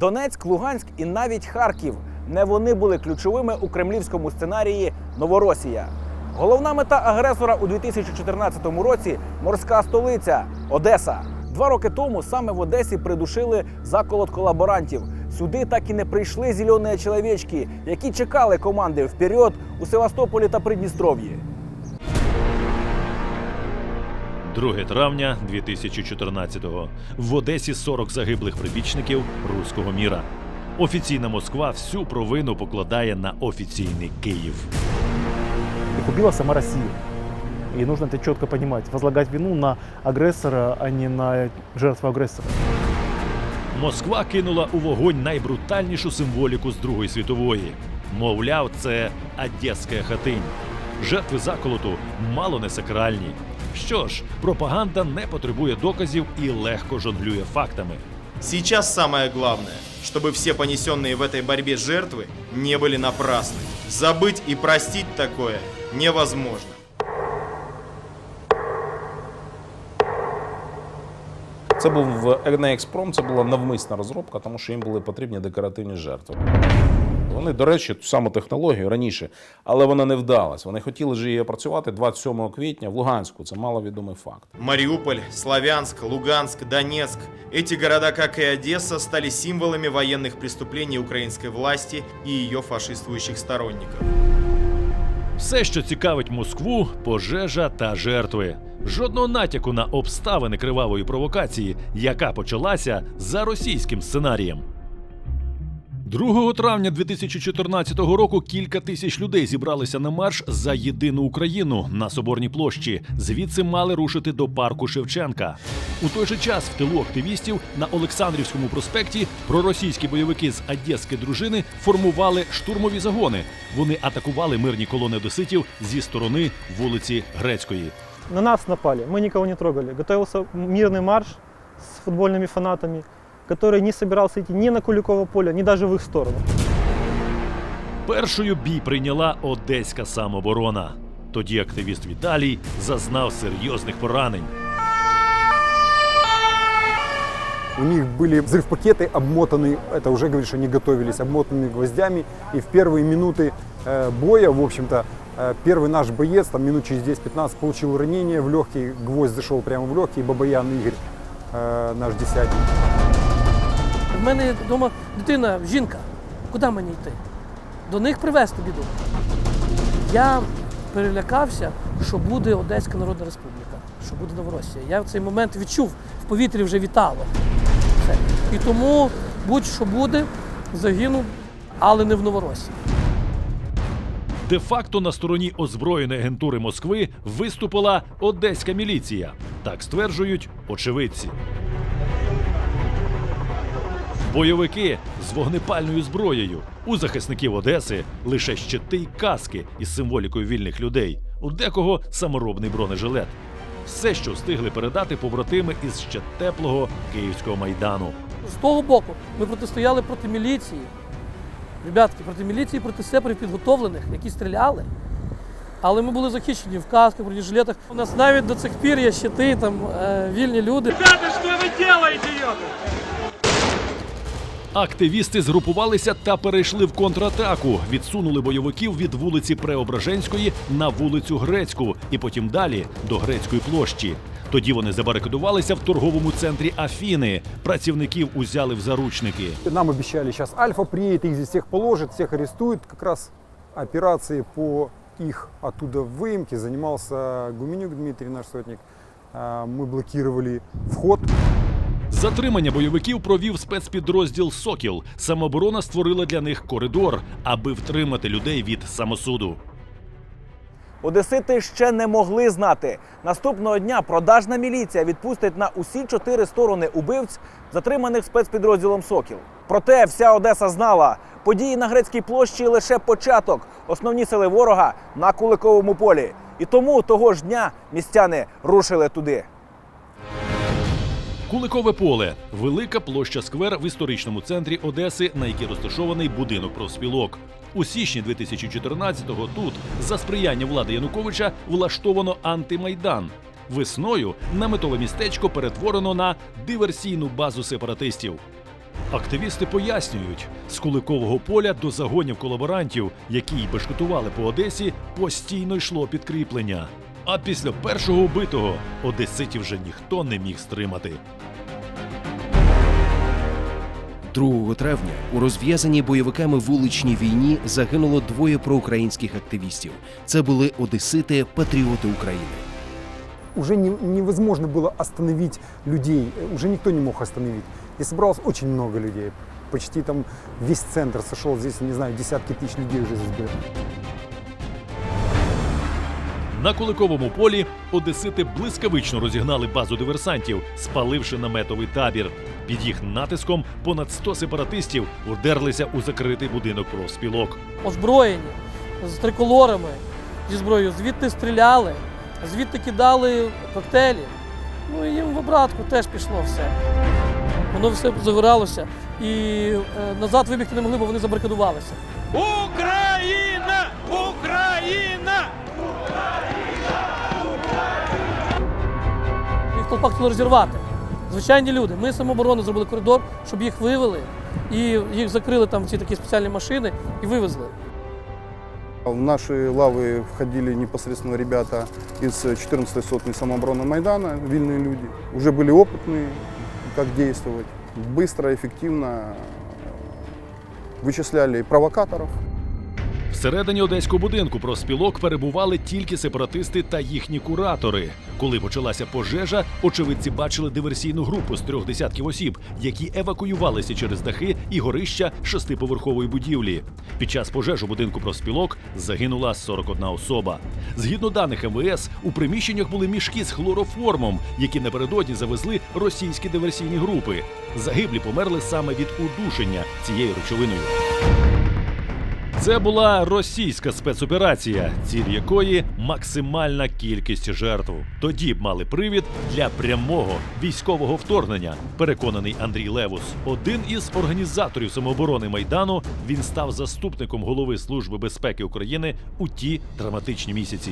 Донецьк, Луганськ і навіть Харків. Не вони були ключовими у кремлівському сценарії Новоросія. Головна мета агресора у 2014 році морська столиця Одеса. Два роки тому саме в Одесі придушили заколот колаборантів. Сюди так і не прийшли зелені чоловічки, які чекали команди вперед у Севастополі та Придністров'ї. 2 травня 2014-го. В Одесі 40 загиблих прибічників руського міра. Офіційна Москва всю провину покладає на офіційний Київ. Убила сама Россия. И нужно это четко понимать. Возлагать вину на агрессора, а не на жертву агрессора. Москва кинула у вогонь найбрутальнішу символіку з Другої світової. Мовляв, це Одеська хатинь. Жертви заколоту мало не сакральні. Що ж, пропаганда не потребує доказів і легко жонглює фактами. Сейчас самое главное, чтобы все понесенные в этой борьбе жертвы не были напрасны. Забыть и простить такое невозможно. Це був не експром, це була навмисна розробка, тому що їм були потрібні декоративні жертви. Вони, до речі, ту саму технологію раніше, але вона не вдалась. Вони хотіли ж її опрацювати 27 квітня в Луганську. Це маловідомий факт. Мариуполь, Славянск, Луганск, Донецк. Эти города, как и Одесса, стали символами военных преступлений украинской власти и ее фашистующих сторонников. Все, що цікавить Москву, пожежа та жертви. Жодного натяку на обставини кривавої провокації, яка почалася за російським сценарієм. 2 травня 2014 року кілька тисяч людей зібралися на марш за єдину Україну на Соборній площі. Звідси мали рушити до парку Шевченка. У той же час в тилу активістів на Олександрівському проспекті проросійські бойовики з одеської дружини формували штурмові загони. Вони атакували мирні колони одеситів зі сторони вулиці Грецької. На нас напали, мы никого не трогали. Готовился мирный марш с футбольными фанатами, который не собирался идти ни на Куликово поле, ни даже в их сторону. Першою бій прийняла одеська самооборона. Тоді активіст Віталій зазнав серйозних поранень. У них были взрыв-пакеты обмотаны, это уже говорит, что они готовились, обмотанные гвоздями. И в первые минуты э, боя, в общем-то, э, первый наш боец, там минут через 10-15, получил ранение в легкий, гвоздь зашел прямо в легкий, Бабаян Игорь, э, наш десятник. В мене вдома дитина, жінка. Куди мені йти? До них привезти біду. Я перелякався, що буде Одеська Народна Республіка, що буде Новоросія. Я в цей момент відчув, в повітрі вже вітало. Все. І тому будь-що буде, загинув, але не в Новоросії. Де-факто на стороні озброєної агентури Москви виступила одеська міліція. Так стверджують очевидці. Бойовики з вогнепальною зброєю. У захисників Одеси лише щити й каски із символікою вільних людей. У декого саморобний бронежилет. Все, що встигли передати побратими із ще теплого київського майдану. З того боку ми протистояли проти міліції. Ребятки, проти міліції, проти сепарів підготовлених, які стріляли. Але ми були захищені в касках, в бронежилетах. У нас навіть до цих пір є щити, там е, вільні люди. Активісти згрупувалися та перейшли в контратаку. Відсунули бойовиків від вулиці Преображенської на вулицю Грецьку і потім далі до Грецької площі. Тоді вони забарикадувалися в торговому центрі Афіни. Працівників узяли в заручники. Нам обещали, сейчас Альфа приедет, их здесь всех положит, всех арестует. Как раз операцией по их оттуда выемке занимался Гуменюк Дмитрий, наш сотник. А, Мы блокировали вход Затримання бойовиків провів спецпідрозділ Сокіл. Самооборона створила для них коридор, аби втримати людей від самосуду. Одесити ще не могли знати. Наступного дня продажна міліція відпустить на усі чотири сторони убивць, затриманих спецпідрозділом Сокіл. Проте вся Одеса знала, події на грецькій площі лише початок. Основні сили ворога на Куликовому полі. І тому того ж дня містяни рушили туди. Куликове поле велика площа сквер в історичному центрі Одеси, на якій розташований будинок профспілок. У січні 2014-го тут за сприяння влади Януковича влаштовано антимайдан. Весною наметове містечко перетворено на диверсійну базу сепаратистів. Активісти пояснюють, з Куликового поля до загонів колаборантів, які й бешкетували по Одесі, постійно йшло підкріплення. А після першого убитого одеситів вже ніхто не міг стримати. 2 травня у розв'язаній бойовиками вуличній війні загинуло двоє проукраїнських активістів. Це були одесити, патріоти України. Уже не- невозможно было остановить людей, э, уже никто не мог остановить. И собралось очень много людей. Почти там весь центр сошел, здесь, не знаю, десятки тысяч людей уже здесь было. На Куликовому полі одесити блискавично розігнали базу диверсантів, спаливши наметовий табір. Під їх натиском понад 100 сепаратистів вдерлися у закритий будинок профспілок. озброєні з триколорами, зі зброєю, звідти стріляли, звідти кидали коктейлі. Ну і їм в обратку теж пішло все. Воно все загоралося. І е, назад вибігти не могли, бо вони забарикадувалися. Україна! Україна! толпа хотіла розірвати. Звичайні люди. Ми самооборони зробили коридор, щоб їх вивели, і їх закрили там в ці такі спеціальні машини і вивезли. В наши лавы входили непосредственно ребята из 14-й сотни самообороны Майдана, вильные люди. Уже были опытные, как действовать. Быстро, эффективно вычисляли провокаторов. Всередині одеського будинку профспілок перебували тільки сепаратисти та їхні куратори. Коли почалася пожежа, очевидці бачили диверсійну групу з трьох десятків осіб, які евакуювалися через дахи і горища шестиповерхової будівлі. Під час пожежі у будинку профспілок загинула 41 особа. Згідно даних МВС, у приміщеннях були мішки з хлороформом, які напередодні завезли російські диверсійні групи. Загиблі померли саме від удушення цією речовиною. Це була російська спецоперація, ціль якої максимальна кількість жертв. Тоді б мали привід для прямого військового вторгнення. Переконаний Андрій Левус, один із організаторів самооборони майдану. Він став заступником голови Служби безпеки України у ті драматичні місяці.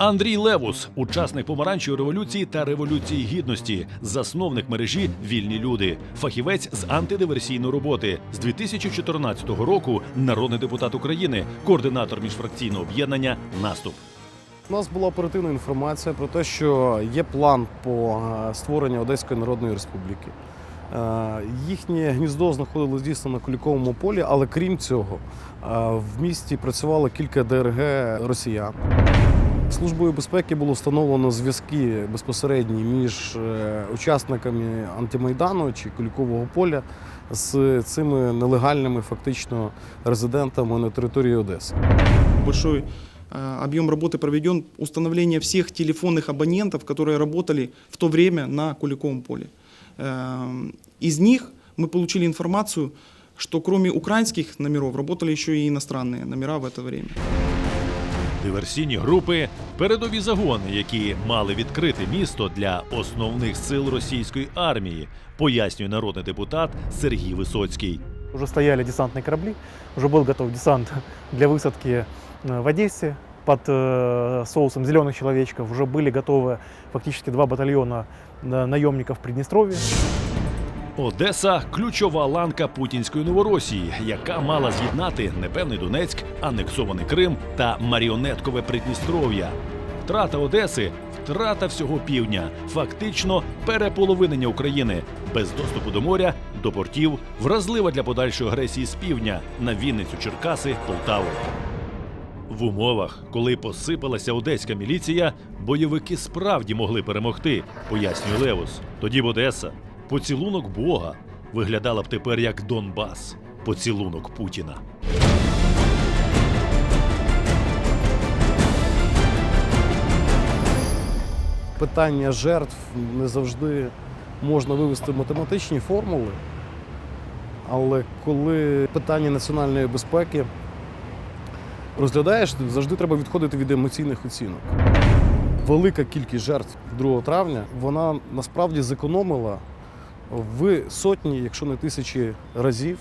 Андрій Левус, учасник помаранчевої революції та революції гідності, засновник мережі Вільні люди, фахівець з антидиверсійної роботи з 2014 року, народний депутат України, координатор міжфракційного об'єднання Наступ. У нас була оперативна інформація про те, що є план по е, створенню Одеської Народної Республіки. Е, Їхнє гніздо знаходилось дійсно на Куліковому полі, але крім цього, е, в місті працювало кілька ДРГ росіян. Службою безпеки було встановлено зв'язки безпосередні між е, учасниками антимайдану чи Кулікового поля з цими нелегальними фактично резидентами на території Одеси. большой э, объем работы проведен установление всех телефонных абонентов, которые работали в то время на Куликовом поле. Эм, Из них мы получили информацию, что кроме украинских номеров работали еще и иностранные номера в это время. Диверсійні групи передові загони, які мали відкрити місто для основних сил російської армії, пояснює народний депутат Сергій Висоцький. Уже стояли десантные корабли, уже был готов десант для высадки э, в Одессе под э, соусом зеленых человечков. Уже были готовы фактически два батальона э, наемников в Приднестровье. Одеса ключова ланка путінської новоросії, яка мала з'єднати непевний Донецьк, анексований Крим та маріонеткове Придністров'я. Втрата Одеси втрата всього півдня, фактично переполовинення України без доступу до моря, до портів, вразлива для подальшої агресії з півдня на Вінницю, Черкаси, Полтаву. В умовах, коли посипалася одеська міліція, бойовики справді могли перемогти, пояснює Левус. Тоді б Одеса, поцілунок Бога, виглядала б тепер як Донбас, поцілунок Путіна. Питання жертв не завжди можна вивести в математичні формули. Але коли питання національної безпеки розглядаєш, завжди треба відходити від емоційних оцінок. Велика кількість жертв 2 травня вона насправді зекономила в сотні, якщо не тисячі разів,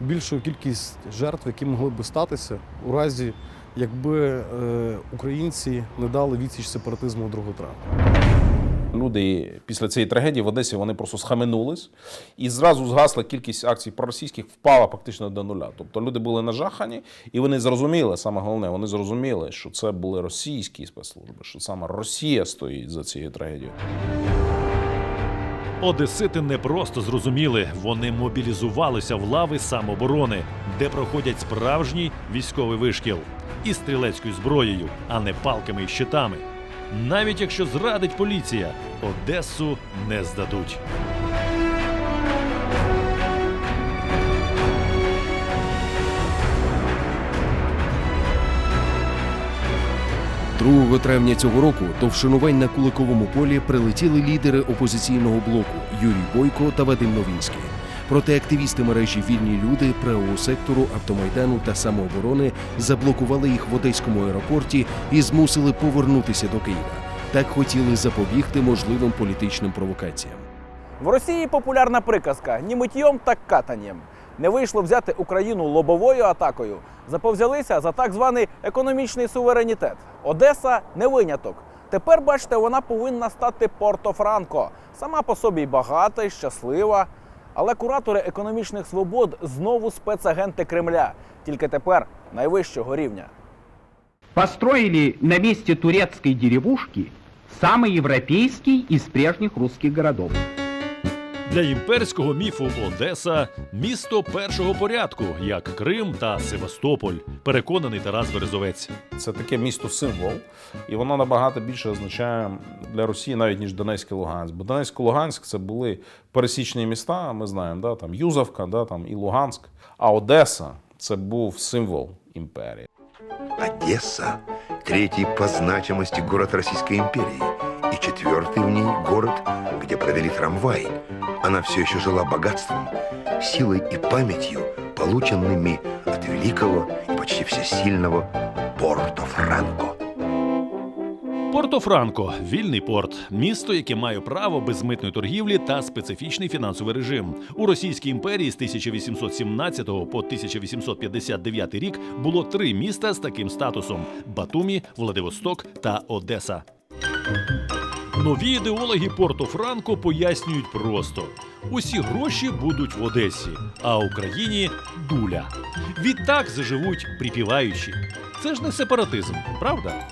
більшу кількість жертв, які могли б статися у разі, якби е, українці не дали відсіч сепаратизму 2 травня. люди після цієї трагедії в Одесі вони просто схаменулись і зразу згасла кількість акцій проросійських впала фактично до нуля. Тобто люди були нажахані, і вони зрозуміли, саме головне, вони зрозуміли, що це були російські спецслужби, що саме Росія стоїть за цією трагедією. Одесити не просто зрозуміли, вони мобілізувалися в лави самоборони, де проходять справжній військовий вишкіл і стрілецькою зброєю, а не палками і щитами. Навіть якщо зрадить поліція, Одесу не здадуть. 2 травня цього року до вшанувань на Куликовому полі прилетіли лідери опозиційного блоку Юрій Бойко та Вадим Новінський. Проте активісти мережі Вільні люди правого сектору автомайдану та самооборони заблокували їх в одеському аеропорті і змусили повернутися до Києва. Так хотіли запобігти можливим політичним провокаціям. В Росії популярна приказка ні миттєм, так катанням. Не вийшло взяти Україну лобовою атакою. Заповзялися за так званий економічний суверенітет. Одеса не виняток. Тепер, бачите, вона повинна стати Порто-Франко. Сама по собі багата, й щаслива. Але куратори економічних свобод знову спецагенти Кремля, тільки тепер найвищого рівня. построили на месте турецкой деревушки самый европейский из прежних русских городов. Для імперського міфу Одеса місто першого порядку, як Крим та Севастополь, переконаний Тарас Березовець. Це таке місто символ, і воно набагато більше означає для Росії навіть ніж Донецьк і Луганськ. Бо Донецьк і Луганськ це були пересічні міста. Ми знаємо, да, там Юзовка, да, там і Луганськ. А Одеса це був символ імперії. Одесса – третий по значимости город Российской империи и четвертый в ней город, где провели трамвай. Она все еще жила богатством, силой и памятью, полученными от великого и почти всесильного Порто-Франко. Порто-Франко вільний порт, місто, яке має право безмитної торгівлі та специфічний фінансовий режим. У Російській імперії з 1817 по 1859 рік було три міста з таким статусом: Батумі, Владивосток та Одеса. Нові ідеологи Порто-Франко пояснюють просто: усі гроші будуть в Одесі, а Україні дуля. Відтак заживуть припіваючі. Це ж не сепаратизм, правда?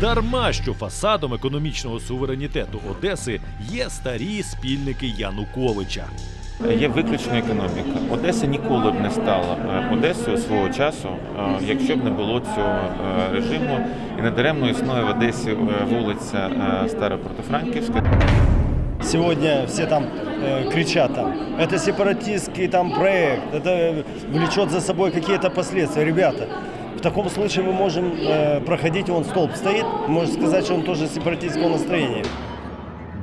Дарма що фасадом економічного суверенітету Одеси є старі спільники Януковича Є виключно економіка. Одеса ніколи б не стала е, Одесою свого часу, е, якщо б не було цього е, режиму. І недаремно існує в Одесі е, вулиця е, Старопортофранківська. Сегодня все там э, кричат там, это сепаратистский там проект, это влечет за собой какие-то последствия. Ребята, в таком случае мы можем э, проходить, вон столб стоит, можно сказать, что он тоже сепаратистского настроения.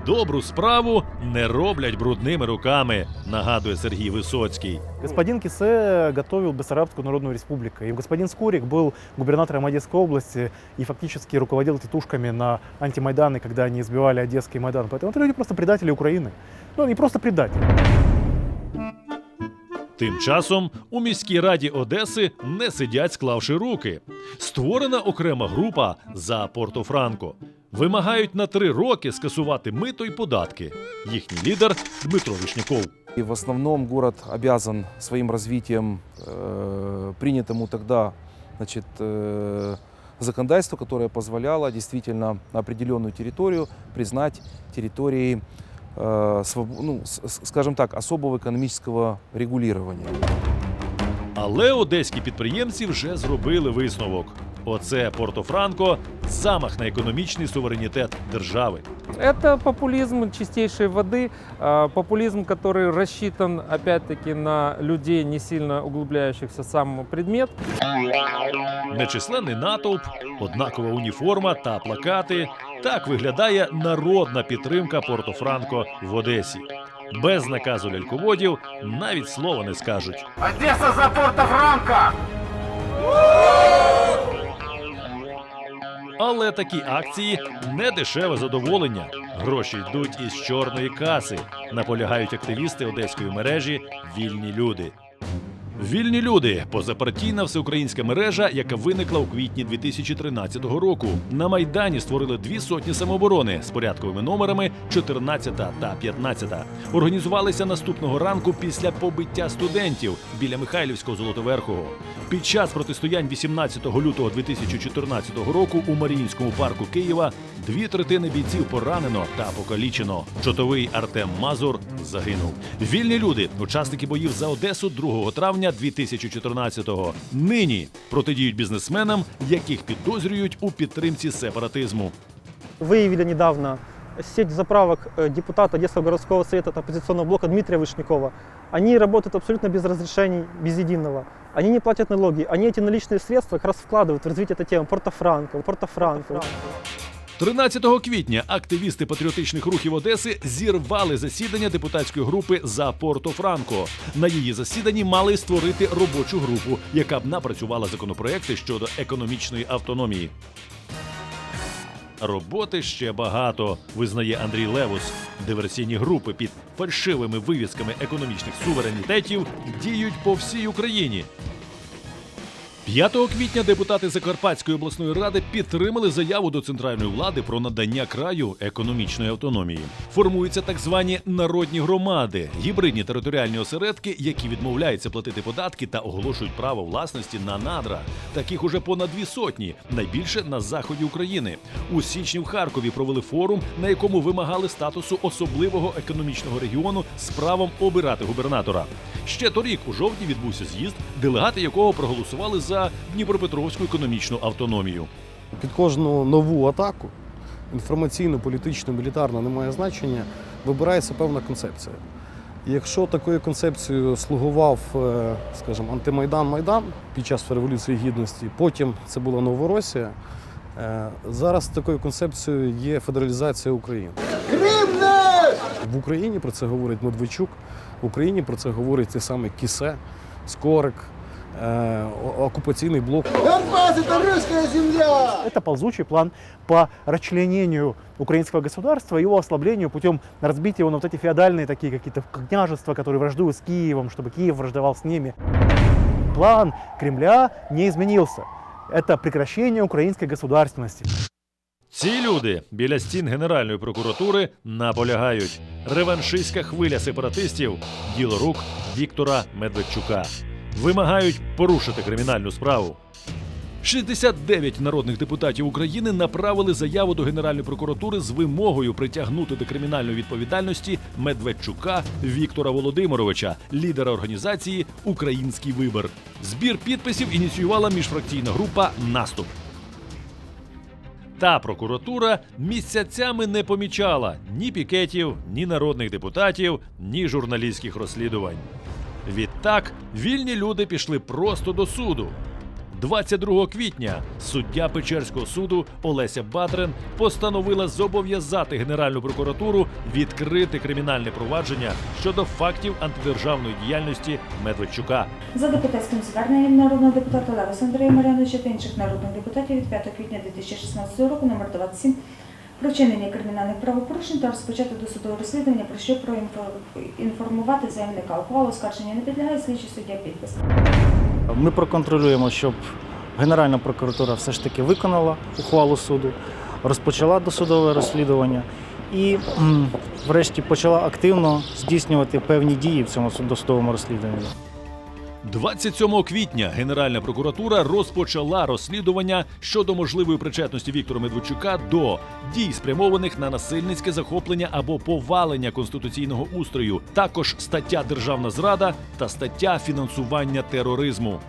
Добру справу не роблять брудними руками, нагадує Сергій Висоцький. Господин Кисе готовил Бессарабскую Народную Республику. И господин Скорик был губернатором Одесской области и фактически руководил тетушками на антимайданы, когда они избивали Одесский Майдан. Поэтому это люди просто предатели Украины. Ну, не просто предатели. Тим часом у міській раді Одеси не сидять, склавши руки. Створена окрема група за Порто-Франко. Вимагають на три роки скасувати мито й податки. Їхній лідер Дмитро Вишняков. И в основном город обязан своим развитием э, принятому тогда значит, э, законодательству, которое позволяло действительно определенную территорию признать территорией, э, своб- ну, с- с- скажем так, особого экономического регулирования. Але одеські підприємці вже зробили висновок. Оце Порто-Франко замах на економічний суверенітет держави. Это популизм чистейшей воды, а, популизм, который рассчитан опять-таки на людей, не сильно углубляющихся в сам предмет. Нечисленний натовп, однакова уніформа та плакати. Так виглядає народна підтримка Порто-Франко в Одесі. Без наказу ляльководів навіть слова не скажуть. Одеса за порта Франка! Але такі акції не дешеве задоволення. Гроші йдуть із чорної каси, наполягають активісти одеської мережі Вільні люди. Вільні люди позапартійна всеукраїнська мережа, яка виникла у квітні 2013 року. На майдані створили дві сотні самооборони з порядковими номерами 14 та 15. Організувалися наступного ранку після побиття студентів біля Михайлівського Золотоверхого. Під час протистоянь 18 лютого 2014 року у Маріїнському парку Києва дві третини бійців поранено та покалічено. Чотовий Артем Мазур загинув. Вільні люди, учасники боїв за Одесу 2 травня 2014-го. Нині протидіють бізнесменам, яких підозрюють у підтримці сепаратизму. Выявили недавно сеть заправок э, депутата Одесского городского совета от оппозиционного блока Дмитрия Вышнякова. Они работают абсолютно без разрешений, без единого. Они не платят налоги. Они эти наличные средства как раз вкладывают в развитие этой темы. Порто-Франко, Порто-Франко. 13 квітня активісти патріотичних рухів Одеси зірвали засідання депутатської групи за Порто Франко. На її засіданні мали створити робочу групу, яка б напрацювала законопроекти щодо економічної автономії. Роботи ще багато, визнає Андрій Левус. Диверсійні групи під фальшивими вивісками економічних суверенітетів діють по всій Україні. 5 квітня депутати Закарпатської обласної ради підтримали заяву до центральної влади про надання краю економічної автономії. Формуються так звані народні громади, гібридні територіальні осередки, які відмовляються платити податки та оголошують право власності на надра. Таких уже понад дві сотні, найбільше на заході України. У січні в Харкові провели форум, на якому вимагали статусу особливого економічного регіону з правом обирати губернатора. Ще торік, у жовтні, відбувся з'їзд, делегати якого проголосували за Дніпропетровську економічну автономію. Під кожну нову атаку, інформаційну, політичну, мілітарну, не має значення, вибирається певна концепція. І якщо такою концепцією слугував, е, скажімо, антимайдан-майдан під час Революції Гідності, потім це була Новоросія, е, зараз такою концепцією є федералізація України. В Україні про це говорить Медведчук, в Україні про це говорить той самий Кісе, Скорик, е, о- окупаційний блок. Донбасс это русская земля! Это ползучий план по расчленению украинского государства и его ослаблению путем разбития его на вот эти феодальные такие какие-то княжества, которые враждуют с Киевом, чтобы Киев враждовал с ними. План Кремля не изменился. Это прекращение украинской государственности. Ці люди біля стін Генеральної прокуратури наполягають. Реваншистська хвиля сепаратистів діло рук Віктора Медведчука. Вимагають порушити кримінальну справу. 69 народних депутатів України направили заяву до Генеральної прокуратури з вимогою притягнути до кримінальної відповідальності Медведчука Віктора Володимировича, лідера організації Український вибір. Збір підписів ініціювала міжфракційна група Наступ. Та прокуратура місяцями не помічала ні пікетів, ні народних депутатів, ні журналістських розслідувань. Відтак вільні люди пішли просто до суду. 22 квітня суддя Печерського суду Олеся Батрен постановила зобов'язати Генеральну прокуратуру відкрити кримінальне провадження щодо фактів антидержавної діяльності Медведчука. За депутатським зверненням народного депутата Левиса Андрія Маряновича та інших народних депутатів від 5 квітня 2016 року номер 27 про вчинення кримінальних правопорушень та розпочати досудове розслідування, про що проінформувати заявника. Ухвалу оскарження не підлягає слідчий суддя підпис. Ми проконтролюємо, щоб Генеральна прокуратура все ж таки виконала ухвалу суду, розпочала досудове розслідування і, врешті, почала активно здійснювати певні дії в цьому досудовому розслідуванні. 27 квітня Генеральна прокуратура розпочала розслідування щодо можливої причетності Віктора Медведчука до дій, спрямованих на насильницьке захоплення або повалення конституційного устрою, також стаття Державна зрада та стаття фінансування тероризму.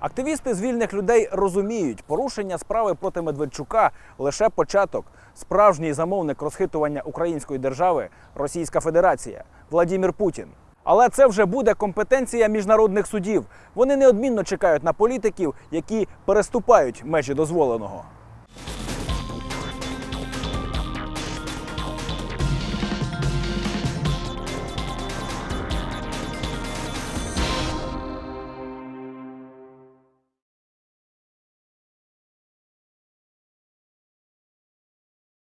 Активісти з вільних людей розуміють, порушення справи проти Медведчука лише початок. Справжній замовник розхитування української держави Російська Федерація Владімір Путін. Але це вже буде компетенція міжнародних судів. Вони неодмінно чекають на політиків, які переступають межі дозволеного.